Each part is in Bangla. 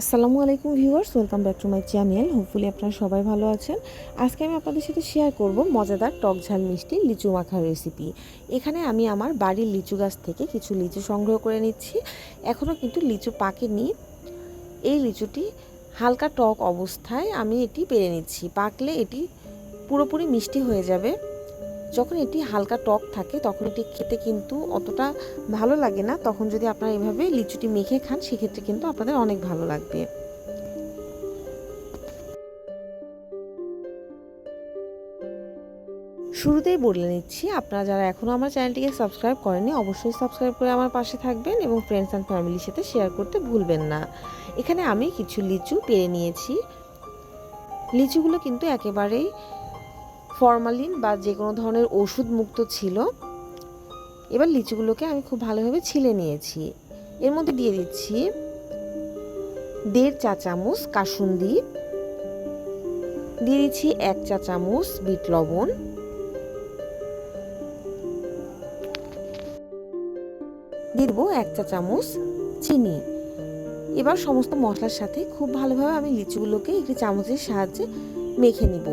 আসসালামু আলাইকুম viewers, welcome back to my channel. Hopefully আপনারা সবাই ভালো আছেন। আজকে আমি আপনাদের সাথে শেয়ার করব মজাদার টক ঝাল মিষ্টি লিচু মাখার রেসিপি এখানে আমি আমার বাড়ির লিচু গাছ থেকে কিছু লিচু সংগ্রহ করে নিচ্ছি। এখনও কিন্তু লিচু পাকেনি। এই লিচুটি হালকা টক অবস্থায় আমি এটি পেরে নিচ্ছি। পাকলে এটি পুরোপুরি মিষ্টি হয়ে যাবে। যখন এটি হালকা টক থাকে, তখন এটি খেতে কিন্তু অতটা ভালো লাগে না। তখন যদি আপনারা এভাবে লিচুটি মেখে খান, সেক্ষেত্রে কিন্তু আপনাদের অনেক ভালো লাগবে। শুরুতেই বলে নিচ্ছি, আপনারা যারা এখনও আমার চ্যানেলটিকে সাবস্ক্রাইব করেনি অবশ্যই সাবস্ক্রাইব করে আমার পাশে থাকবেন এবং ফ্রেন্ডস অ্যান্ড ফ্যামিলির সাথে শেয়ার করতে ভুলবেন না। এখানে আমি কিছু লিচু পেরে নিয়েছি। লিচুগুলো কিন্তু একেবারেই ফরমালিন বা যে কোনো ধরনের ওষুধ মুক্ত ছিল। এবার লিচুগুলোকে আমি খুব ভালোভাবে ছিলে নিয়েছি। এর মধ্যে দিয়ে দিচ্ছি দেড় চা চামচ কাসুন্দি, দিয়ে দিচ্ছি এক চা চামচ বিট লবণ। দিয়ে দেবো এক চা চামচ চিনি। এবার সমস্ত মশলার সাথে খুব ভালোভাবে আমি লিচুগুলোকে একটি চামচের সাহায্যে মেখে নিব।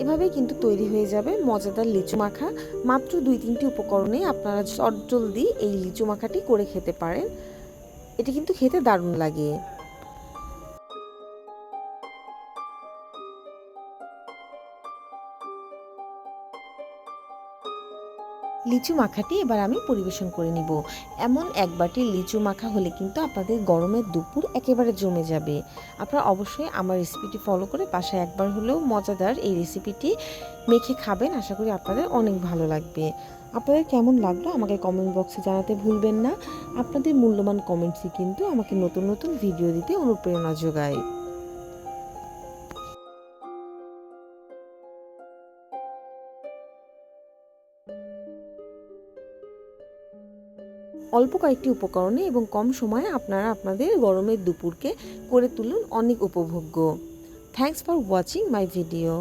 এভাবেই কিন্তু তৈরি হয়ে যাবে মজাদার লিচু মাখা। মাত্র দুই তিনটি উপকরণে আপনারা চটজলদি এই লিচু মাখাটি করে খেতে পারেন। এটি কিন্তু খেতে দারুণ লাগে। লিচু মাখাটি এবার আমি পরিবেশন করে নিব। এমন এক বাটি লিচু মাখা হলে কিন্তু আপনাদের গরমের দুপুর একেবারে জমে যাবে। আপনারা অবশ্যই আমার রেসিপিটি ফলো করে বাসায় একবার হলেও মজাদার এই রেসিপিটি মেখে খাবেন। আশা করি আপনাদের অনেক ভালো লাগবে। আপনাদের কেমন লাগল আমাকে কমেন্ট বক্সে জানাতে ভুলবেন না। আপনাদের মূল্যবান কমেন্টসই কিন্তু আমাকে নতুন নতুন ভিডিও দিতে অনুপ্রেরণা যোগায়। অল্প কয়েকটি উপকরণে এবং কম সময়ে আপনারা আপনাদের গরমের দুপুরকে করে তুলুন অনেক উপভোগ্য। Thanks for watching my video